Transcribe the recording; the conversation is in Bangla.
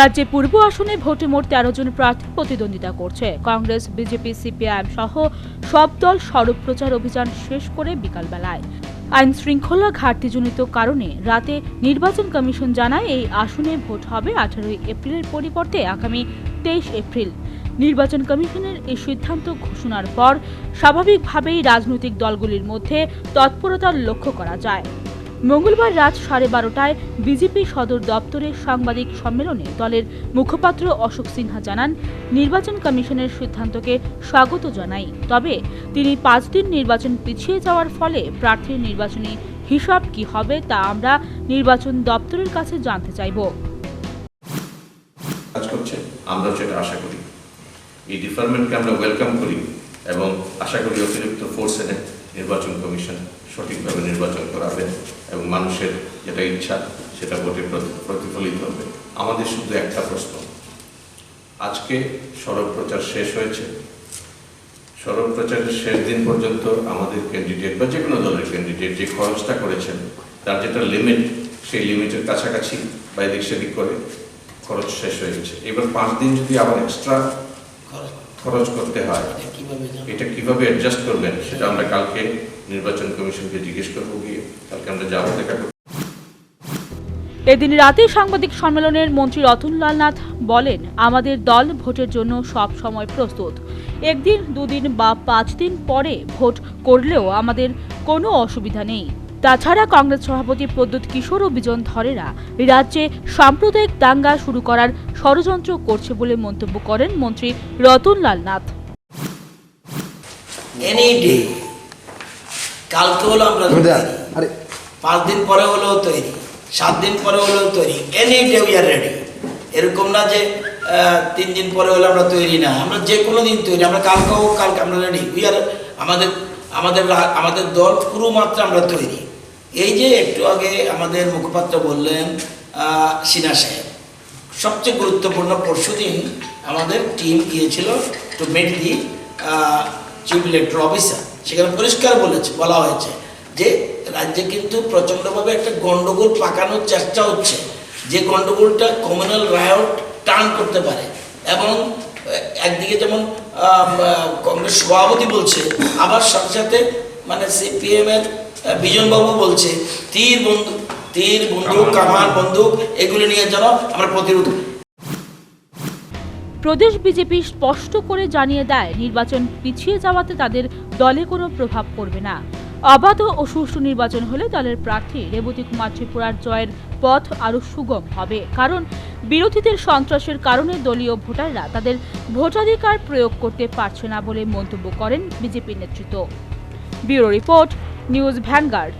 রাজ্যে পূর্ব আসনে ভোটে মোট তেরো জন প্রার্থী প্রতিদ্বন্দ্বিতা করছে। কংগ্রেস, বিজেপি, সিপিআইএম সহ সব দল সড়ক প্রচার অভিযান শেষ করে বিকালবেলায়। আইন শৃঙ্খলা ঘাটতিজনিত কারণে রাতে নির্বাচন কমিশন জানায় এই আসনে ভোট হবে আঠারোই এপ্রিলের পরিবর্তে আগামী তেইশ এপ্রিল। নির্বাচন কমিশনের এই সিদ্ধান্ত ঘোষণার পর স্বাভাবিকভাবেই রাজনৈতিক দলগুলির মধ্যে তৎপরতা লক্ষ্য করা যায়। মঙ্গলবার রাত সাড়ে বারোটায় বিজেপি সদর দপ্তরের সাংবাদিক সম্মেলনে দলের মুখপাত্র অশোক সিনহা জানান, নির্বাচন কমিশনের সিদ্ধান্তকে স্বাগত জানাই। তবে তিনি পাঁচ দিন নির্বাচন পিছিয়ে যাওয়ার ফলে প্রার্থীর নির্বাচনী হিসাব কি হবে তা আমরা নির্বাচন দপ্তরের কাছে জানতে চাইব। আমরা সেটা আশা করি। এই ডিফারমেন্টকে আমরা ওয়েলকাম করি এবং আশা করি অতিরিক্ত ফোর্স এনে নির্বাচন কমিশন সঠিকভাবে নির্বাচন করাবে এবং মানুষের যেটা ইচ্ছা সেটা ভোটে প্রতিফলিত হবে। আমাদের শুধু একটা প্রশ্ন। আজকে সড়ক প্রচার শেষ হয়েছে। সড়ক প্রচারের শেষ দিন পর্যন্ত আমাদের ক্যান্ডিডেট বা যে কোনো দলের ক্যান্ডিডেট যে খরচটা করেছেন, তার যেটা লিমিট সেই লিমিটের কাছাকাছি বা এদিক সেদিক করে খরচ শেষ হয়ে গেছে। এবার পাঁচ দিন যদি আবার এক্সট্রা খরচ করতে হয়? এটা কীভাবে অ্যাডজাস্ট করবেন, সেটা আমরা কালকে নির্বাচন কমিশনকে জিজ্ঞেস করব গিয়ে, কালকে আমরা যাব দেখা করব। এদিন রাতে সাংবাদিক সম্মেলনের মন্ত্রী রতনলাল নাথ বলেন, আমাদের দল ভোটের জন্য সব সময় প্রস্তুত। একদিন, দুদিন বা পাঁচ দিন পরে ভোট করলেও আমাদের কোনো অসুবিধা নেই। তাছাড়া কংগ্রেস সভাপতি প্রদ্যুৎ কিশোর ও বিজন ধরেরা রাজ্যে সাম্প্রদায়িক দাঙ্গা শুরু করার ষড়যন্ত্র করছে বলে মন্তব্য করেন মন্ত্রী রতনলাল নাথ। এনি ডে কালকে হলো আমরা। আরে। পাঁচ দিন পরে হলেও তৈরি। সাত দিন পরে হলেও তৈরি। Any day we are ready এরকম না যে তিন দিন পরে হলে আমরা তৈরি না। আমরা যে কোনো দিন তৈরি। আমরা কালকে হোক কালকে আমরা রেডি উই আর আমাদের আমাদের আমাদের দল পুরো মাত্রা আমরা তৈরি। এই যে একটু আগে আমাদের মুখপাত্র বললেন আহ, সিনহা সাহেব। সবচেয়ে গুরুত্বপূর্ণ পরশুদিন আমাদের টিম গিয়েছিল to meet the elector officer সেখানে পরিষ্কার বলেছে বলা হয়েছে যে রাজ্যে কিন্তু প্রচণ্ডভাবে একটা গন্ডগোল পাকানোর চেষ্টা হচ্ছে যে গন্ডগোলটা কমিউনাল রায়ট টার্ন করতে পারে। এবং একদিকে যেমন কংগ্রেস সভাপতি বলছে আবার সাথে সাথে মানে সিপিএম এর বিজনবাবু বলছে তীর বন্দুক তীর বন্দুক কামান বন্দুক এগুলি নিয়ে যেন আমরা প্রতিরোধ প্রদেশ বিজেপি স্পষ্ট করে জানিয়ে দেয়, নির্বাচন পিছিয়ে যাওয়াতে তাদের দলে কোনো প্রভাব পড়বে না। অবাধ ও সুষ্ঠু নির্বাচন হলে দলের প্রার্থী রেবতী কুমার ত্রিপুরার জয়ের পথ আরও সুগম হবে। কারণ বিরোধীদের সন্ত্রাসের কারণে দলীয় ভোটাররা তাদের ভোটাধিকার প্রয়োগ করতে পারছে না বলে মন্তব্য করেন বিজেপি নেতৃত্ব। Bureau report, News Vanguard.